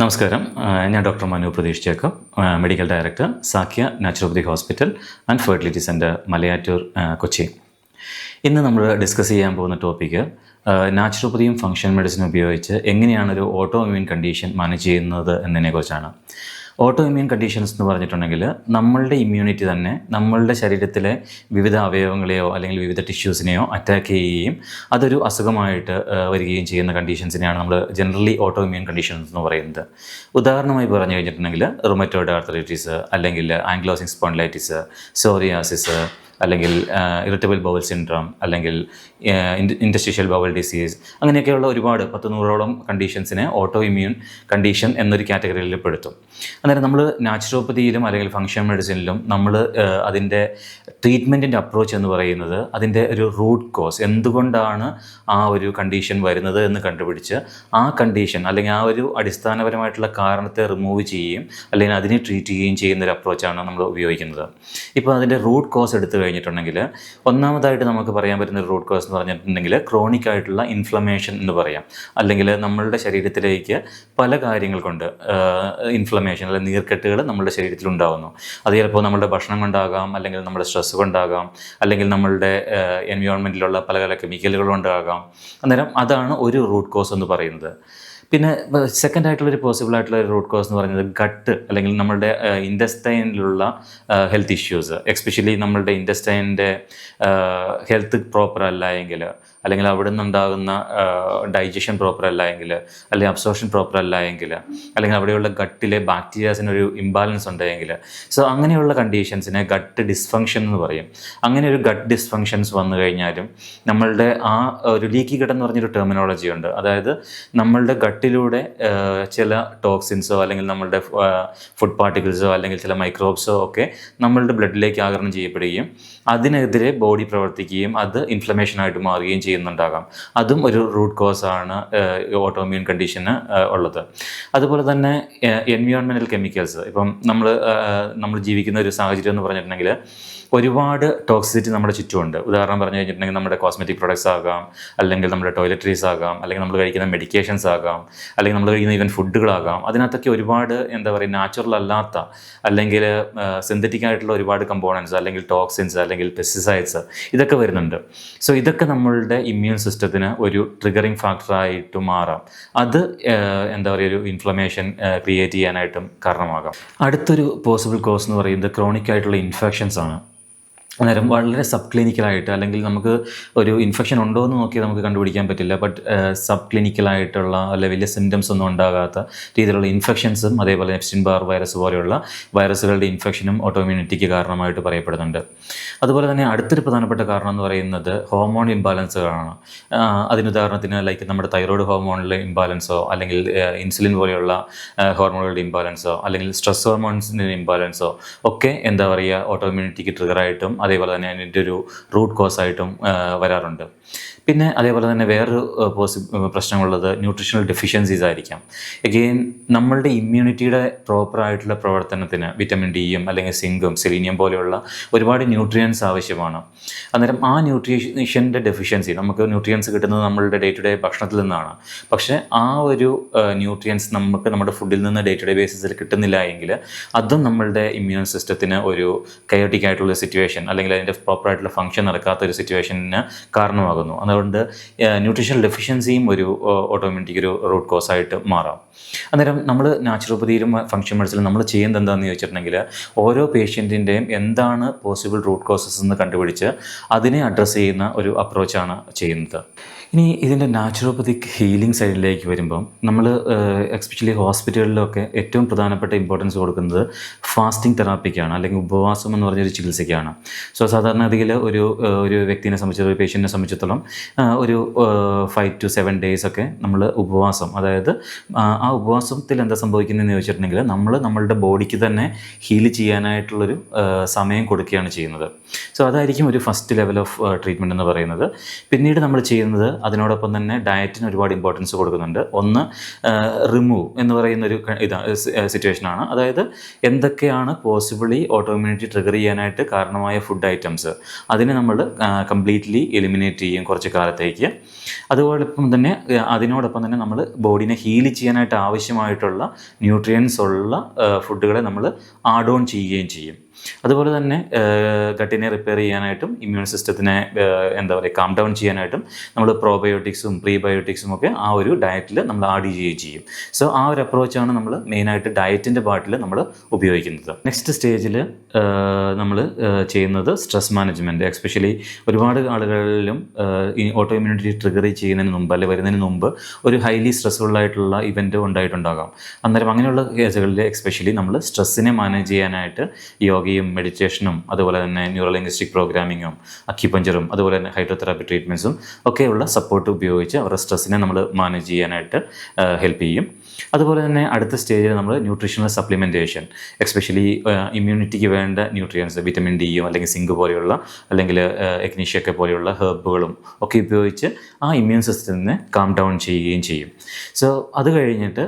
നമസ്കാരം. ഞാൻ doctor Manu Prateesh Jacob medical director Sakhya naturopathy hospital and fertility centre Malayattoor Kochi. ഇന്ന് നമ്മൾ discuss ചെയ്യാൻ പോകുന്ന ടോപ്പിക്ക് നാച്ചുറോപ്പതിയും ഫങ്ഷൻ മെഡിസിനും ഉപയോഗിച്ച് എങ്ങനെയാണ് ഒരു ഓട്ടോ ഇമ്യൂൺ കണ്ടീഷൻ മാനേജ് ചെയ്യുന്നത് എന്നതിനെക്കുറിച്ചാണ്. ഓട്ടോ ഇമ്മ്യൂൺ കണ്ടീഷൻസ് എന്ന് പറഞ്ഞിട്ടുണ്ടെങ്കിൽ നമ്മളുടെ ഇമ്മ്യൂണിറ്റി തന്നെ നമ്മളുടെ ശരീരത്തിലെ വിവിധ അവയവങ്ങളെയോ അല്ലെങ്കിൽ വിവിധ ടിഷ്യൂസിനെയോ അറ്റാക്ക് ചെയ്യുകയും അതൊരു അസുഖമായിട്ട് വരികയും ചെയ്യുന്ന കണ്ടീഷൻസിനെയാണ് നമ്മൾ ജനറലി ഓട്ടോ ഇമ്മ്യൂൺ കണ്ടീഷൻസ് എന്ന് പറയുന്നത്. ഉദാഹരണമായി പറഞ്ഞു കഴിഞ്ഞിട്ടുണ്ടെങ്കിൽ റുമറ്റോയിഡ് ആർത്തറൈറ്റിസ് അല്ലെങ്കിൽ ആംഗ്ലോസിങ് സ്പോണ്ടിലൈറ്റിസ് സോറിയാസിസ് അല്ലെങ്കിൽ ഇറിറ്റബിൾ ബൗൾ സിൻഡ്രം അല്ലെങ്കിൽ ഇൻഡസ്ട്രീഷ്യൽ ബൗൾ ഡിസീസ് അങ്ങനെയൊക്കെയുള്ള ഒരുപാട് പത്ത് നൂറോളം കണ്ടീഷൻസിനെ ഓട്ടോ ഇമ്മ്യൂൺ കണ്ടീഷൻ എന്നൊരു കാറ്റഗറിയിൽ പെടുത്തും. അന്നേരം നമ്മൾ നാച്ചുറോപ്പതിയിലും അല്ലെങ്കിൽ ഫങ്ഷൻ മെഡിസിനിലും നമ്മൾ അതിന്റെ ട്രീറ്റ്മെന്റിന്റെ അപ്രോച്ച് എന്ന് പറയുന്നത് അതിന്റെ ഒരു റൂട്ട് കോസ് എന്തുകൊണ്ടാണ് ആ ഒരു കണ്ടീഷൻ വരുന്നത് എന്ന് കണ്ടുപിടിച്ച് ആ കണ്ടീഷൻ അല്ലെങ്കിൽ ആ ഒരു അടിസ്ഥാനപരമായിട്ടുള്ള കാരണത്തെ റിമൂവ് ചെയ്യുകയും അല്ലെങ്കിൽ അതിനെ ട്രീറ്റ് ചെയ്യുകയും ചെയ്യുന്ന ഒരു അപ്രോച്ചാണ് നമ്മൾ ഉപയോഗിക്കുന്നത്. ഇപ്പോൾ അതിന്റെ റൂട്ട് കോസ് എടുത്തു കഴിഞ്ഞിട്ടുണ്ടെങ്കിൽ ഒന്നാമതായിട്ട് നമുക്ക് പറയാൻ പറ്റുന്ന റൂട്ട് കോസ് എന്ന് പറഞ്ഞിട്ടുണ്ടെങ്കിൽ ക്രോണിക് ആയിട്ടുള്ള ഇൻഫ്ലമേഷൻ എന്ന് പറയാം. അല്ലെങ്കിൽ നമ്മളുടെ ശരീരത്തിലേക്ക് പല കാര്യങ്ങൾ കൊണ്ട് ഇൻഫ്ലമേഷൻ അല്ലെങ്കിൽ നീർക്കെട്ടുകൾ നമ്മുടെ ശരീരത്തിൽ ഉണ്ടാകുന്നു അത് ചിലപ്പോൾ നമ്മുടെ ഭക്ഷണം കൊണ്ടാകാം അല്ലെങ്കിൽ നമ്മുടെ സ്ട്രെസ് കൊണ്ടാകാം അല്ലെങ്കിൽ നമ്മളുടെ എൻവയോൺമെന്റിലുള്ള പല പല കെമിക്കലുകൾ കൊണ്ടാകാം അന്നേരം അതാണ് ഒരു റൂട്ട് കോസ് എന്ന് പറയുന്നത്. പിന്നെ സെക്കൻഡ് ആയിട്ടുള്ള ഒരു പോസിബിൾ ആയിട്ടുള്ള ഒരു റൂട്ട് കോസ് എന്ന് പറയുന്നത് ഗട്ട് അല്ലെങ്കിൽ നമ്മുടെ ഇൻഡസ്റ്റൈനിലുള്ള ഹെൽത്ത് ഇഷ്യൂസ് എക്സ്പെഷ്യലി നമ്മളുടെ ഇൻഡസ്റ്റൈനിന്റെ ഹെൽത്ത് പ്രോപ്പർ അല്ല എങ്കിൽ. അല്ലെങ്കിൽ അവിടെ നിന്നുണ്ടാകുന്ന ഡൈജഷൻ പ്രോപ്പർ അല്ല എങ്കിൽ അല്ലെങ്കിൽ അബ്സോർഷൻ പ്രോപ്പർ അല്ല എങ്കിൽ അല്ലെങ്കിൽ അവിടെയുള്ള ഗട്ടിലെ ബാക്ടീരിയാസിന് ഒരു ഇംബാലൻസ് ഉണ്ടെങ്കിൽ സോ അങ്ങനെയുള്ള കണ്ടീഷൻസിനെ ഗട്ട് ഡിസ്ഫങ്ഷൻ എന്ന് പറയും. അങ്ങനെ ഒരു ഗട്ട് ഡിസ്ഫങ്ഷൻസ് വന്നു കഴിഞ്ഞാലും നമ്മളുടെ ആ ഒരു ലീക്കി ഗട്ട് എന്ന് പറഞ്ഞൊരു ടെർമിനോളജി ഉണ്ട്. അതായത് നമ്മളുടെ ഗട്ടിലൂടെ ചില ടോക്സിൻസോ അല്ലെങ്കിൽ നമ്മളുടെ ഫുഡ് പാർട്ടിക്കിൾസോ അല്ലെങ്കിൽ ചില മൈക്രോബ്സോ ഒക്കെ നമ്മളുടെ ബ്ലഡിലേക്ക് ആകരണം ചെയ്യപ്പെടുകയും അതിനെതിരെ ബോഡി പ്രവർത്തിക്കുകയും അത് ഇൻഫ്ലമേഷനായിട്ട് മാറുകയും ചെയ്യുന്നുണ്ടാകാം. അതും ഒരു റൂട്ട് കോസ് ആണ് ഓട്ടോമ്യൂൺ കണ്ടീഷന് ഉള്ളത്. അതുപോലെ തന്നെ എൻവിയോൺമെന്റൽ കെമിക്കൽസ് ഇപ്പം നമ്മൾ നമ്മൾ ജീവിക്കുന്ന ഒരു സാഹചര്യം എന്ന് പറഞ്ഞിട്ടുണ്ടെങ്കിൽ ഒരുപാട് ടോക്സിസിറ്റി നമ്മുടെ ചുറ്റുമുണ്ട്. ഉദാഹരണം പറഞ്ഞു കഴിഞ്ഞിട്ടുണ്ടെങ്കിൽ നമ്മുടെ കോസ്മെറ്റിക് പ്രൊഡക്ട്സ് ആകാം അല്ലെങ്കിൽ നമ്മുടെ ടോയ്ലറ്ററീസ് ആകാം അല്ലെങ്കിൽ നമ്മൾ കഴിക്കുന്ന മെഡിക്കേഷൻസ് ആകാം അല്ലെങ്കിൽ നമ്മൾ കഴിക്കുന്ന ഈവൻ ഫുഡുകളാകാം അതിനകത്തൊക്കെ ഒരുപാട് എന്താ പറയുക നാച്ചുറൽ അല്ലാത്ത അല്ലെങ്കിൽ സിന്തറ്റിക് ആയിട്ടുള്ള ഒരുപാട് കമ്പോണൻസ് അല്ലെങ്കിൽ ടോക്സിൻസ് അല്ലെങ്കിൽ പെസ്റ്റിസൈഡ്സ് ഇതൊക്കെ വരുന്നുണ്ട്. സോ ഇതൊക്കെ നമ്മളുടെ ഇമ്മ്യൂൺ സിസ്റ്റത്തിന് ഒരു ട്രിഗറിങ് ഫാക്ടറായിട്ട് മാറാം. അത് എന്താ പറയുക ഒരു ഇൻഫ്ലമേഷൻ ക്രിയേറ്റ് ചെയ്യാനായിട്ടും കാരണമാകാം. അടുത്തൊരു പോസിബിൾ കോസ് എന്ന് പറയുന്നത് ക്രോണിക് ആയിട്ടുള്ള ഇൻഫെക്ഷൻസ് ആണ്. അന്നേരം വളരെ സബ് ക്ലിനിക്കലായിട്ട് അല്ലെങ്കിൽ നമുക്ക് ഒരു ഇൻഫെക്ഷൻ ഉണ്ടോ എന്ന് നോക്കി നമുക്ക് കണ്ടുപിടിക്കാൻ പറ്റില്ല. ബട്ട് സബ് ക്ലിനിക്കലായിട്ടുള്ള അല്ലെ വലിയ സിംറ്റംസ് ഒന്നും ഉണ്ടാകാത്ത രീതിയിലുള്ള ഇൻഫെക്ഷൻസും അതേപോലെ എപ്സിൻ ബാർ വൈറസ് പോലെയുള്ള വൈറസുകളുടെ ഇൻഫെക്ഷനും ഓട്ടോമ്യൂണിറ്റിക്ക് കാരണമായിട്ട് പറയപ്പെടുന്നുണ്ട്. അതുപോലെ തന്നെ അടുത്തൊരു പ്രധാനപ്പെട്ട കാരണം എന്ന് പറയുന്നത് ഹോർമോൺ ഇംബാലൻസുകളാണ് ആഹ് അതിന് ഉദാഹരണത്തിന് ലൈക്ക് നമ്മുടെ തൈറോയ്ഡ് ഹോർമോണിലെ ഇംബാലൻസോ അല്ലെങ്കിൽ ഇൻസുലിൻ പോലെയുള്ള ഹോർമോണുകളുടെ ഇംബാലൻസോ അല്ലെങ്കിൽ സ്ട്രെസ് ഹോർമോൺസിന്റെ ഇംബാലൻസോ ഒക്കെ എന്താ പറയുക ഓട്ടോമ്യൂണിറ്റിക്ക് ട്രിഗറായിട്ടും അതേപോലെ തന്നെ അതിന്റെ ഒരു റൂട്ട് കോസായിട്ടും വരാറുണ്ട്. പിന്നെ അതേപോലെ തന്നെ വേറൊരു പോസി പ്രശ്നമുള്ളത് ന്യൂട്രീഷണൽ ഡെഫിഷ്യൻസീസ് ആയിരിക്കാം. എഗെയിൻ നമ്മളുടെ ഇമ്മ്യൂണിറ്റിയുടെ പ്രോപ്പറായിട്ടുള്ള പ്രവർത്തനത്തിന് വിറ്റമിൻ ഡിയും അല്ലെങ്കിൽ സിങ്കും സെലീനിയം പോലെയുള്ള ഒരുപാട് ന്യൂട്രിയൻസ് ആവശ്യമാണ്. അന്നേരം ആ ന്യൂട്രീഷന്റെ ഡെഫിഷ്യൻസി നമുക്ക് ന്യൂട്രിയൻസ് കിട്ടുന്നത് നമ്മളുടെ ഡേ ടു ഡേ ഭക്ഷണത്തിൽ നിന്നാണ്. പക്ഷേ ആ ഒരു ന്യൂട്രിയൻസ് നമുക്ക് നമ്മുടെ ഫുഡിൽ നിന്ന് ഡേ ടു ഡേ ബേസിസിൽ കിട്ടുന്നില്ല എങ്കിൽ അതും നമ്മളുടെ ഇമ്മ്യൂൺ സിസ്റ്റത്തിന് ഒരു കയോട്ടിക് ആയിട്ടുള്ള സിറ്റുവേഷൻ അല്ലെങ്കിൽ അതിന്റെ പ്രോപ്പറായിട്ടുള്ള ഫംഗ്ഷൻ നടക്കാത്ത ഒരു സിറ്റുവേഷന് കാരണമാകുന്നു. അതുകൊണ്ട് ന്യൂട്രീഷണൽ ഡെഫിഷ്യൻസിയും ഒരു ഓട്ടോമാറ്റിക് ഒരു റൂട്ട് കോസ് ആയിട്ട് മാറാം. അന്നേരം നമ്മൾ നാച്ചുറോപ്പതിയിലും ഫംഗ്ഷൻ മെഡിസിലും നമ്മൾ ചെയ്യുന്നത് എന്താണെന്ന് ചോദിച്ചിട്ടുണ്ടെങ്കിൽ ഓരോ പേഷ്യന്റിന്റെയും എന്താണ് പോസിബിൾ റൂട്ട് കോസസ് എന്ന് കണ്ടുപിടിച്ച് അതിനെ അഡ്രസ്സ് ചെയ്യുന്ന ഒരു അപ്രോച്ചാണ് ചെയ്യുന്നത്. ഇനി ഇതിന്റെ നാച്ചുറോപ്പതിക് ഹീലിംഗ് സൈഡിലേക്ക് വരുമ്പം നമ്മൾ എക്സ്പെഷ്യലി ഹോസ്പിറ്റലിലൊക്കെ ഏറ്റവും പ്രധാനപ്പെട്ട ഇമ്പോർട്ടൻസ് കൊടുക്കുന്നത് ഫാസ്റ്റിംഗ് തെറാപ്പിക്കാണ് അല്ലെങ്കിൽ ഉപവാസം എന്ന് പറഞ്ഞൊരു ചികിത്സയ്ക്കാണ്. സോ സാധാരണഗതിയിൽ ഒരു ഒരു വ്യക്തിനെ സംബന്ധിച്ചിടത്തോളം ഒരു പേഷ്യന്റിനെ സംബന്ധിച്ചിടത്തോളം ഒരു ഫൈവ് ടു സെവൻ ഡേയ്സ് ഒക്കെ നമ്മൾ ഉപവാസം. അതായത് ആ ഉപവാസത്തിൽ എന്താ സംഭവിക്കുന്നതെന്ന് ചോദിച്ചിട്ടുണ്ടെങ്കിൽ നമ്മൾ നമ്മളുടെ ബോഡിക്ക് തന്നെ ഹീൽ ചെയ്യാനായിട്ടുള്ളൊരു സമയം കൊടുക്കുകയാണ് ചെയ്യുന്നത്. സോ അതായിരിക്കും ഒരു ഫസ്റ്റ് ലെവൽ ഓഫ് ട്രീറ്റ്മെന്റ് എന്ന് പറയുന്നത്. പിന്നീട് നമ്മൾ ചെയ്യുന്നത് അതിനോടൊപ്പം തന്നെ ഡയറ്റിന് ഒരുപാട് ഇമ്പോർട്ടൻസ് കൊടുക്കുന്നുണ്ട്. ഒന്ന് റിമൂവ് എന്ന് പറയുന്നൊരു ഇതാ സിറ്റുവേഷനാണ് അതായത് എന്തൊക്കെയാണ് പോസിബിളി ഓട്ടോമ്യൂണിറ്റി ട്രിഗർ ചെയ്യാനായിട്ട് കാരണമായ ഫുഡ് ഐറ്റംസ് അതിനെ നമ്മൾ കംപ്ലീറ്റ്ലി എലിമിനേറ്റ് ചെയ്യും കുറച്ച് കാലത്തേക്ക്. അതുപോലൊപ്പം തന്നെ അതിനോടൊപ്പം തന്നെ നമ്മൾ ബോഡിനെ ഹീൽ ചെയ്യാനായിട്ട് ആവശ്യമായിട്ടുള്ള ന്യൂട്രിയൻസ് ഉള്ള ഫുഡുകളെ നമ്മൾ ആഡ് ഓൺ ചെയ്യുകയും ചെയ്യും. അതുപോലെ തന്നെ ഗട്ടിനെ റിപ്പയർ ചെയ്യാനായിട്ടും ഇമ്മ്യൂൺ സിസ്റ്റത്തിനെ എന്താ പറയുക കാം ഡൗൺ ചെയ്യാനായിട്ടും നമ്മൾ പ്രോബയോട്ടിക്സും പ്രീബയോട്ടിക്സും ഒക്കെ ആ ഒരു ഡയറ്റിൽ നമ്മൾ ആഡ് ചെയ്യുകയും ചെയ്യും. സോ ആ ഒരു അപ്രോച്ചാണ് നമ്മൾ മെയിനായിട്ട് ഡയറ്റിന്റെ പാട്ടിൽ നമ്മൾ ഉപയോഗിക്കുന്നത്. നെക്സ്റ്റ് സ്റ്റേജിൽ നമ്മൾ ചെയ്യുന്നത് സ്ട്രെസ് മാനേജ്മെന്റ് എക്സ്പെഷ്യലി ഒരുപാട് ആളുകളിലും ഈ ഓട്ടോ ഇമ്മ്യൂണിറ്റി ട്രിഗർ ചെയ്യുന്നതിന് മുമ്പ് അല്ലെ വരുന്നതിന് മുമ്പ് ഒരു ഹൈലി സ്ട്രെസ്ഫുൾ ആയിട്ടുള്ള ഇവന്റ് ഉണ്ടായിട്ടുണ്ടാകാം. അന്നേരം അങ്ങനെയുള്ള കേസുകളിൽ എക്സ്പെഷ്യലി നമ്മൾ സ്ട്രെസ്സിനെ മാനേജ് ചെയ്യാനായിട്ട് യോഗയും മെഡിറ്റേഷനും അതുപോലെ തന്നെ ന്യൂറോ ലിംഗ്വിസ്റ്റിക് പ്രോഗ്രാമിങ്ങും അക്യുപഞ്ചറും അതുപോലെ തന്നെ ഹൈഡ്രോതെറാപ്പി ട്രീറ്റ്മെന്റ്സും ഒക്കെയുള്ള സപ്പോർട്ട് ഉപയോഗിച്ച് അവരുടെ സ്ട്രെസ്സിനെ നമ്മൾ മാനേജ് ചെയ്യാനായിട്ട് ഹെൽപ്പ് ചെയ്യും. അതുപോലെ തന്നെ അടുത്ത സ്റ്റേജിൽ നമ്മൾ ന്യൂട്രീഷണൽ സപ്ലിമെന്റേഷൻ എക്സ്പെഷ്യലി ഇമ്മ്യൂണിറ്റിക്ക് വേണ്ട ന്യൂട്രിയൻസ് വിറ്റമിൻ ഡിയും അല്ലെങ്കിൽ സിങ്ക് പോലെയുള്ള അല്ലെങ്കിൽ എഗ്നീഷ്യൊക്കെ പോലെയുള്ള ഹെർബുകളും ഒക്കെ ഉപയോഗിച്ച് ആ ഇമ്മ്യൂൺ സിസ്റ്റത്തിനെ കാം ഡൗൺ ചെയ്യുകയും ചെയ്യും. സോ അത് കഴിഞ്ഞിട്ട്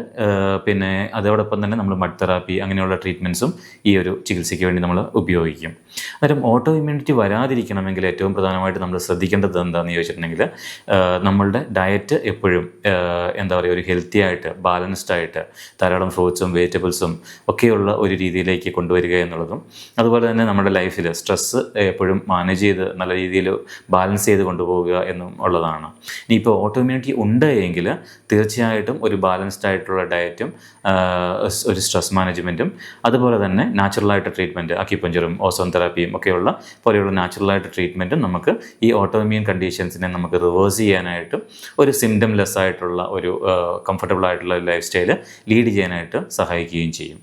പിന്നെ അതോടൊപ്പം തന്നെ നമ്മൾ മഡ് തെറാപ്പി അങ്ങനെയുള്ള ട്രീറ്റ്മെന്റ്സും ഈ ഒരു ചികിത്സയ്ക്ക് വേണ്ടി നമ്മൾ ഉപയോഗിക്കും. അന്നേരം ഓട്ടോ ഇമ്മ്യൂണിറ്റി വരാതിരിക്കണമെങ്കിൽ ഏറ്റവും പ്രധാനമായിട്ട് നമ്മൾ ശ്രദ്ധിക്കേണ്ടത് എന്താണെന്ന് ചോദിച്ചിട്ടുണ്ടെങ്കിൽ നമ്മളുടെ ഡയറ്റ് എപ്പോഴും എന്താ പറയുക ഒരു ഹെൽത്തി ആയിട്ട് ബാലൻസ്ഡ് ആയിട്ട് ധാരാളം ഫ്രൂട്ട്സും വെജിറ്റബിൾസും ഒക്കെയുള്ള ഒരു രീതിയിലേക്ക് കൊണ്ടുവരിക എന്നുള്ളതും. അതുപോലെ തന്നെ നമ്മുടെ ലൈഫിൽ സ്ട്രെസ്സ് എപ്പോഴും മാനേജ് ചെയ്ത് നല്ല രീതിയിൽ ബാലൻസ് ചെയ്ത് കൊണ്ടുപോവുക എന്നും ഉള്ളതാണ്. ഇനിയിപ്പോൾ ഓട്ടോമ്യൂണിറ്റി ഉണ്ട് എങ്കിൽ തീർച്ചയായിട്ടും ഒരു ബാലൻസ്ഡ് ആയിട്ടുള്ള ഡയറ്റും ഒരു സ്ട്രെസ് മാനേജ്മെന്റും അതുപോലെ തന്നെ നാച്ചുറലായിട്ട് ട്രീറ്റ്മെന്റ് അക്യുപഞ്ചറും ഓസോൺ തെറാപ്പിയും ഒക്കെയുള്ള പോലെയുള്ള നാച്ചുറലായിട്ട് ട്രീറ്റ്മെന്റും നമുക്ക് ഈ ഓട്ടോമ്യൂൺ കണ്ടീഷൻസിനെ നമുക്ക് റിവേഴ്സ് ചെയ്യാനായിട്ടും ഒരു സിംറ്റം ലെസ് ആയിട്ടുള്ള ഒരു കംഫർട്ടബിൾ ആയിട്ടുള്ള ലൈഫ് സ്റ്റൈൽ ലീഡ് ചെയ്യാനായിട്ട് സഹായിക്കുകയും ചെയ്യും.